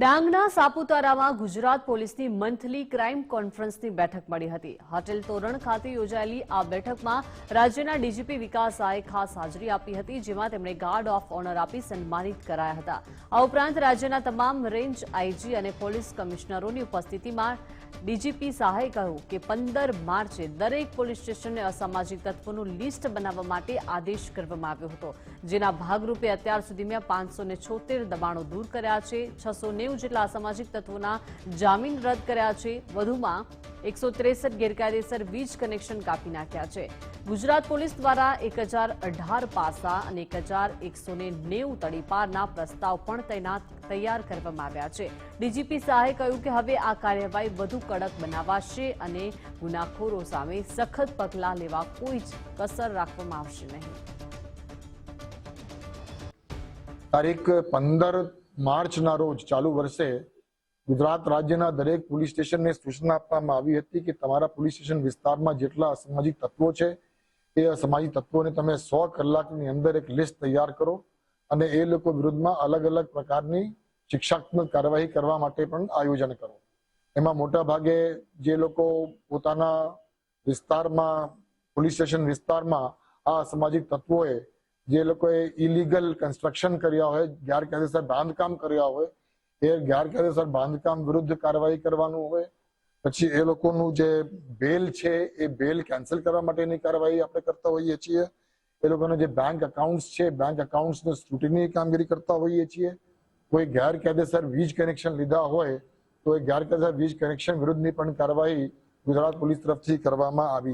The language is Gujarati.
ડાંગના સાપુતારામાં ગુજરાત પોલીસની મંથલી ક્રાઇમ કોન્ફરન્સની બેઠક મળી હતી. હોટેલ તોરણ ખાતે યોજાયેલી આ બેઠકમાં રાજ્યના ડીજીપી વિકાસ શાહે ખાસ હાજરી આપી હતી, જેમાં તેમણે ગાર્ડ ઓફ ઓનર આપી સન્માનિત કરાયા હતા. આ ઉપરાંત રાજ્યના તમામ રેન્જ આઈજી અને પોલીસ કમિશનરોની ઉપસ્થિતિમાં ડીજીપી શાહે કહ્યું કે પંદર માર્ચે દરેક પોલીસ સ્ટેશનને અસામાજિક તત્વોનું લિસ્ટ બનાવવા માટે આદેશ કરવામાં આવ્યો હતો, જેના ભાગરૂપે અત્યાર સુધીમાં પાંચસો છોતેર દબાણો દૂર કર્યા છે, છસો નેવું જેટલા અસામાજિક તત્વોના જામીન રદ કર્યા છે, વધુમાં એકસો ત્રેસઠ ગેરકાયદેસર વીજ કનેક્શન કાપી નાખ્યા છે. ગુજરાત પોલીસ દ્વારા એક હજાર અઢાર પાસા અને એક હજાર એકસો નેવું તડીપારના પ્રસ્તાવ પણ તૈનાત, તૈયાર કરવામાં આવ્યા છે. ડીજીપી શાહે કહ્યું કે હવે આ કાર્યવાહી વધુ કડક બનાવાશે અને ગુનાખોરો સામે સખત પગલાં લેવા કોઈ જ કસર રાખવામાં આવશે નહીં. તારીખ પંદર માર્ચના રોજ ચાલુ વર્ષે ગુજરાત રાજ્યના દરેક પોલીસ સ્ટેશનને સૂચના આપવામાં આવી હતી કે તમારા પોલીસ સ્ટેશન વિસ્તારમાં જેટલા અસામાજિક તત્વો છે, એ અસામાજિક તત્વોને તમે સો કલાકની અંદર એક લિસ્ટ તૈયાર કરો અને એ લોકો વિરુદ્ધમાં અલગ અલગ પ્રકારની શિક્ષાત્મક કાર્યવાહી કરવા માટે પણ આયોજન કરો. એમાં મોટા ભાગે જે લોકો પોતાના વિસ્તારમાં, પોલીસ સ્ટેશન વિસ્તારમાં આ અસામાજિક તત્વોએ જે લોકોએ ઇલીગલ કન્સ્ટ્રક્શન કર્યા હોય, ગેરકાયદેસર બાંધકામ કર્યા હોય, એ ગેરકાયદેસર બાંધકામ વિરુદ્ધ કાર્યવાહી કરવાનું હોય, પછી એ લોકોનું જે બેલ છે, એ બેલ કેન્સલ કરવા માટેની કાર્યવાહી આપણે કરતા હોઈએ છીએ. એ લોકોના જે બેંક અકાઉન્ટ્સ છે બેંક અકાઉન્ટ્સની સ્ક્રુટિની કામગીરી કરતા હોઈએ છીએ. કોઈ ગેરકાયદેસર વીજ કનેક્શન લીધા હોય, તો એ ગેરકાયદેસર વીજ કનેક્શન વિરુદ્ધની પણ કાર્યવાહી ગુજરાત પોલીસ તરફથી કરવામાં આવી